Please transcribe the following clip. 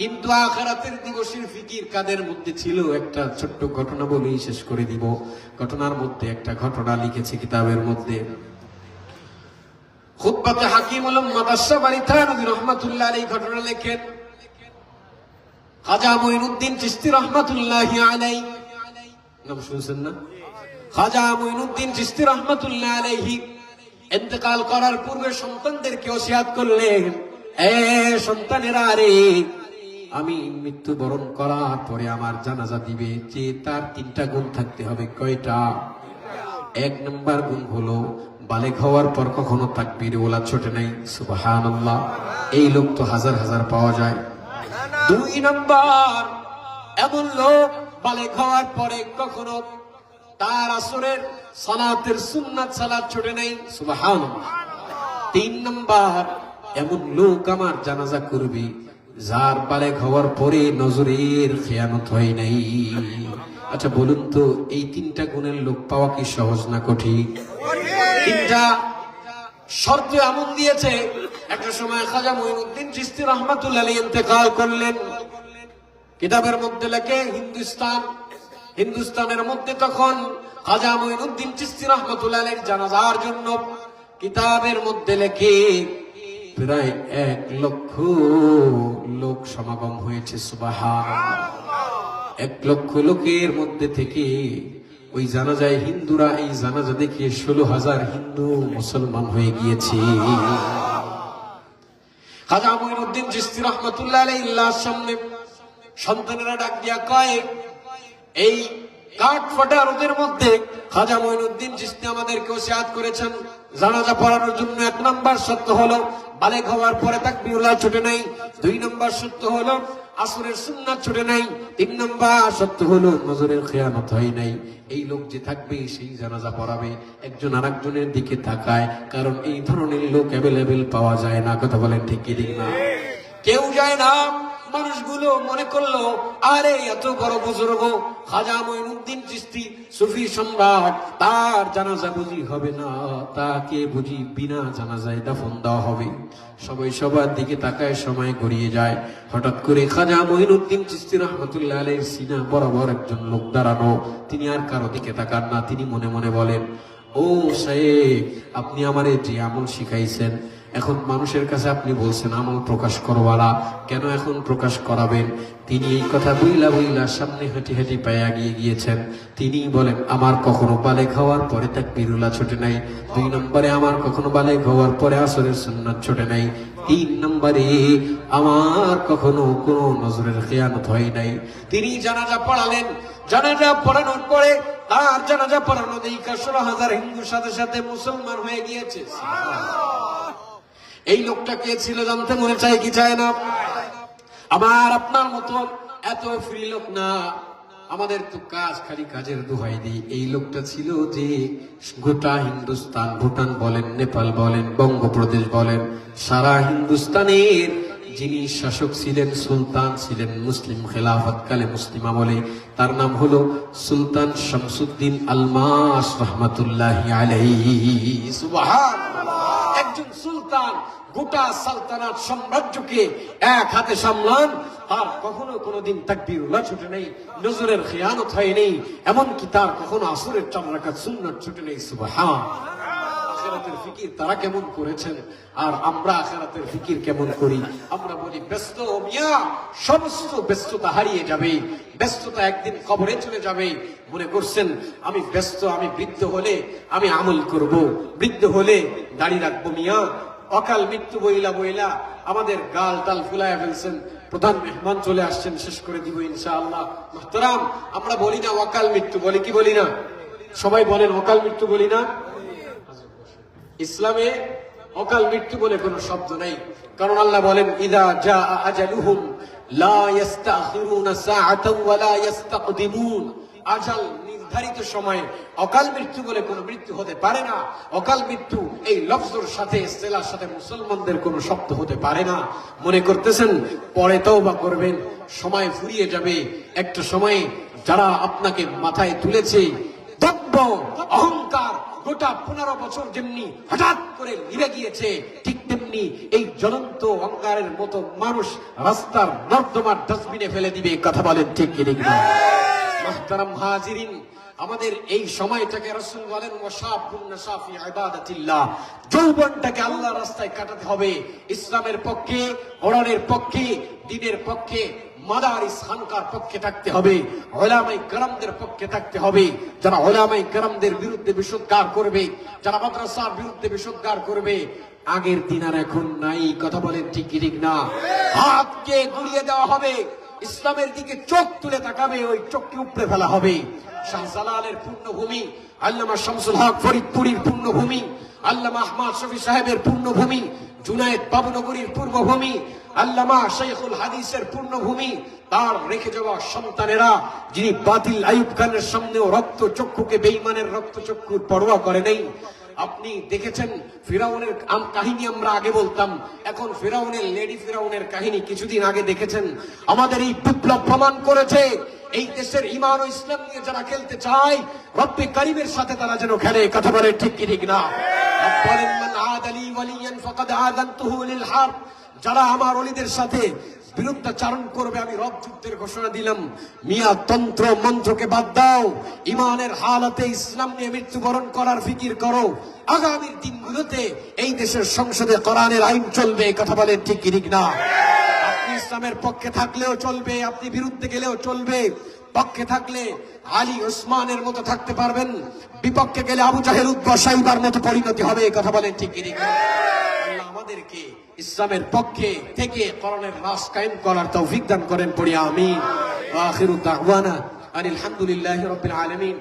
কিন্তু আখারাতের দিবসের ফিকির কাদের মধ্যে ছিল? একটা ছোট্ট ঘটনা বলেই শেষ করে দিব। ঘটনার মধ্যে একটা ঘটনা লিখেছে কিতাবের মধ্যে। খুতবাতে হাকিম আলম মাদাসা বাড়ি থানবী রহমাতুল্লাহ এই ঘটনা লেখেন, খাজা মঈনুদ্দিন চিস্তি রহমাতুল্লাহ আলাই নাম শুনছেন না? খাজা মঈনুদ্দিন চিস্তি রহমাতুল্লাহ আলাইহি ইন্তেকাল করার পূর্বে সন্তানদেরকে ওসিয়াত করলেন। এ সন্তানেরা রে আমি মৃত্যুবরণ করার পরে আমার জানাজা দিবে যে তার তিনটা গুণ থাকতে হবে। কয়টা? এক নম্বর গুণ হলো বালেক হওয়ার পর কখনো তাকবীর ওলা ছোটে নাই। সুবাহান এই লোক তো হাজার হাজার পাওয়া যায়। দুই নম্বর, এমন লোক বালেক হওয়ার পরে কখনো তার আসরের সালাতের সুন্নাত সালাত ছোটে নাই। সুবাহান তিন নম্বর, এমন লোক আমার জানাজা করবে যার বালেক হওয়ার পরে নজরের খেয়ানত হয় নাই। আচ্ছা বলুন তো, এই তিনটা গুণের লোক পাওয়া কি সহজ না কঠিন? তিনটা শর্ত এমন দিয়েছে। একটা সময় খাজা মঈনুদ্দিন চিস্তি রহমাতুল্লাহ আলী ইন্তেকাল করলেন। কিতাবের মধ্যে লেখে, হিন্দুস্তান, হিন্দুস্তানের মধ্যে তখন খাজা মঈনুদ্দিন চিস্তি রহমাতুল্লাহ আলীর জানাজার জন্য কিতাবের মধ্যে লেখে প্রায় এক লক্ষ লোক সমাগম হয়েছে সুবাহান এক লক্ষ লোকের মধ্যে থেকে ওই জানাজায় হিন্দুরা, এই জানাজা দেখে ষোলো হাজার হিন্দু মুসলমান হয়ে গিয়েছে। খাজা রহমতুল্লাহ সামনে সন্তানেরা ডাক দিয়া কয়, এই কাঠ রোদের মধ্যে খাজা মঈনুদ্দিন চিস্তি আমাদেরকে ওসিয়াত করেছেন। জানাজা পড়ানোর জন্য এক নাম্বার সত্য হলো বালেক হওয়ার পরে তাকবিরুল্লাহ ছুটে নাই। দুই নম্বর সত্য হলো আসরের সুন্নাত ছুটে নাই। তিন নম্বর সত্য হলো নজরের খেয়ানত হয় নাই। এই লোক যে থাকবে সেই জানাজা পড়াবে। একজন আরেকজনের দিকে তাকায় কারণ এই ধরনের লোক অ্যাভেলেবেল পাওয়া যায় না। কথা বলেন ঠিক কি ঠিক না? কেউ যায় না। মানুষগুলো মনে করল, আরে, এত বড় বুজুর্গ খাজা মঈনুদ্দিন চিস্তি সুফি সম্রাট, তার জানাজা বুঝি হবে না, তাকে বুঝি বিনা জানাজায় দাফন দেওয়া হবে। সবাই সবার দিকে তাকায়, সময় গড়িয়ে যায়। হঠাৎ করে খাজা মঈনুদ্দিন চিস্তি রহমতুল্লাহ আলের সিনা বরাবর একজন লোক দাঁড়ানো। তিনি আর কারও দিকে তাকান না, তিনি মনে মনে বলেন, ও সাহেব, আপনি আমারে যে আমল শিখাইছেন এখন মানুষের কাছে আপনি বলছেন আমল প্রকাশ করবালা কেন এখন প্রকাশ করাবেন? তিনি এই কথা বইলা বইলা সামনে হাঁটি হাঁটি পায়ে আগিয়ে গিয়েছেন। তিনি বলেন, আমার কখনো বালে খাওয়ার পরে তাক বিরুলা ছোটে নাই। দুই নম্বরে আমার কখনো বালে খাওয়ার পরে আসরের সুন্নাত ছোটে নাই। তিন নম্বরে আমার কখনো কোনো নজরের খেয়ানত হয় নাই। তিনি জানাজা পড়ালেন। জানাজা পড়ানোর পরে তার জানাজা পড়ানো দেখা ষোলো হাজার হিন্দুর সাথে সাথে মুসলমান হয়ে গিয়েছে। এই লোকটা কে ছিল জানতে মনে চাই কি চায় না? আমার, আপনার মতো এত ফ্রি লোক না। আমাদের তো কাজ খালি কাজের দোহাই দিই। এই লোকটা ছিল যে গোটা হিন্দুস্তান, ভুটান বলেন, নেপাল বলেন, বঙ্গপ্রদেশ বলেন, সারা হিন্দুস্তানের যিনি শাসক ছিলেন, সুলতান ছিলেন, মুসলিম খেলাফতকালে মুসলিম আমলে, তার নাম হলো সুলতান শামসুদ্দিন আলমাস রহমাতুল্লাহ আলাইহি। সুবহানাল্লাহ একজন সুলতান গোটা সালতানাত সাম্রাজ্যকে এক হাতে সামলান, আর কখনো কোনোদিন তাকবীরুল্লাহ ছুটে নেই, নজরের খেয়ানত হয় নেই, এমনকি তার কখনো আসরের চামড়া কাজ সুন্নত ছুটে নেই, সুবহান। আখেরাতের ফিকির তারা কেমন করেছেন? আর আমরা আখেরাতের ফিকির কেমন করি? আমরা বলি, ব্যস্ত মিয়া, সমস্ত ব্যস্ততা হারিয়ে যাবে। ব্যস্ততা একদিন কবরে চলে যাবে। মনে করছেন, আমি ব্যস্ত, আমি বৃদ্ধ হলে আমি আমল করব। বৃদ্ধ হলে দাড়ি রাখব মিয়া। অকাল মৃত্যু বইলা বইলা আমাদের গাল টাল ফুলায় ফেলছেন। প্রধান মেহমান চলে আসছেন, শেষ করে দিব ইনশাআল্লাহ। মোহতারাম, আমরা বলি না অকাল মৃত্যু, বলি কি বলি না? সবাই বলেন, অকাল মৃত্যু বলি না? ইসলামে অকাল মৃত্যু বলে কোনো শব্দ নাই। কারণ আল্লাহ বলেন, ইদা জা আজালুহুম লা ইস্তাখিরুনা সাআতান ওয়া ইস্তাকদিমুন আজাল নির্ধারিত সময়ে অকাল মৃত্যু বলে কোনো মৃত্যু হতে পারে না। অকাল মৃত্যু এই লফজর সাথে ইস্তেলার সাথে মুসলমানদের কোনো শব্দ হতে পারে না। মনে করতেছেন, পরে তওবা করবেন, সময় ফুরিয়ে যাবে। একটা সময়ে যারা আপনাকে মাথায় তুলেছে দব্য অহংকার গোটা পনেরো বছর যেমনি হঠাৎ করে নিভে গিয়েছে ঠিক তেমনি এই জ্বলন্ত অঙ্গারের মতো মানুষ রাস্তার নর্দমার ডাস্টবিনে ফেলে দিবে কথা বলেন ঠিক কি ঠিক মাহতারাম হাজিরিন আমাদের এই সময়টাকে রসুল বলেন যৌবনটাকে আল্লাহ রাস্তায় কাটাতে হবে। ইসলামের পক্ষে, কোরআনের পক্ষে, দিনের পক্ষে, মাদারিস হানকার পক্ষে থাকতে হবে। ওলামাই পক্ষে থাকতে হবে। যারা ওলামাই কারামদের বিরুদ্ধে বিশুদ্ধার করবে, যারা মাদ্রাসার বিরুদ্ধে বিশুদ্ধার করবে, আগের দিন আর এখন নাই। কথা বলেন ঠিক ঠিক না? হাতকে গুড়িয়ে দেওয়া হবে। ইসলামের দিকে চোখ তুলে তাকাবে, ওই চোখকে উপড়ে ফেলা হবে। শাহজালালের পূর্ণভূমি, আল্লামা শামসুল হক ফরিদপুরীর পূর্ণভূমি, আল্লামা আহমদ শফি সাহেবের পূর্ণভূমি আল্লামা শেখুল হাদিসের পূর্ণভূমি, তার রেখে যাওয়া সন্তানেরা, যিনি বাতিল আইব খানের সামনেও রক্ত চক্ষুকে বেইমানের রক্ত চক্ষুর পরোয়া করে নেই। আপনি দেখেছেন ফিরাউনের কাহিনী আমরা আগে বলতাম, এখন ফিরাউনের, লেডি ফিরাউনের কাহিনী কিছুদিন আগে দেখেছেন। আমাদের এই বিপ্লব প্রমাণ করেছে এই দেশের ইমান ও ইসলাম নিয়ে যারা খেলতে চায়, রব্বে কারিমের সাথে তারা যেন খেলে, কথা বলে ঠিক কি ঠিক না? যারা আমার অলিদের সাথে বিরুদ্ধাচারণ করবে, আমি রব যুদ্ধের ঘোষণা দিলাম। মিয়া, তন্ত্র, মন্ত্রকে বাদ দাও। ইমানের হালাতে ইসলাম নিয়ে মৃত্যুবরণ করার ফিকির করো। আগামীর দিনগুলোতে এই দেশের সংসদে, কোরআনের আইন চলবে, কথা বলে ঠিক ঠিক না? ইসলামের পক্ষে থাকলেও চলবে, আপনি বিরুদ্ধে গেলেও চলবে। পক্ষে থাকলে আলী ওসমানের মতো থাকতে পারবেন। বিপক্ষে গেলে আবু জাহেল উদ্বা সাইবার মতো পরিণতি হবে এই কথা বলেন ঠিক আল্লাহ আমাদেরকে ইসলামের পক্ষে থেকে করণের রাস কায়েম করার তৌফিক দান করেন, পড়ি আমি আখিরু দাওয়ানা আনিল হামদুলিল্লাহি রাব্বিল আলামিন।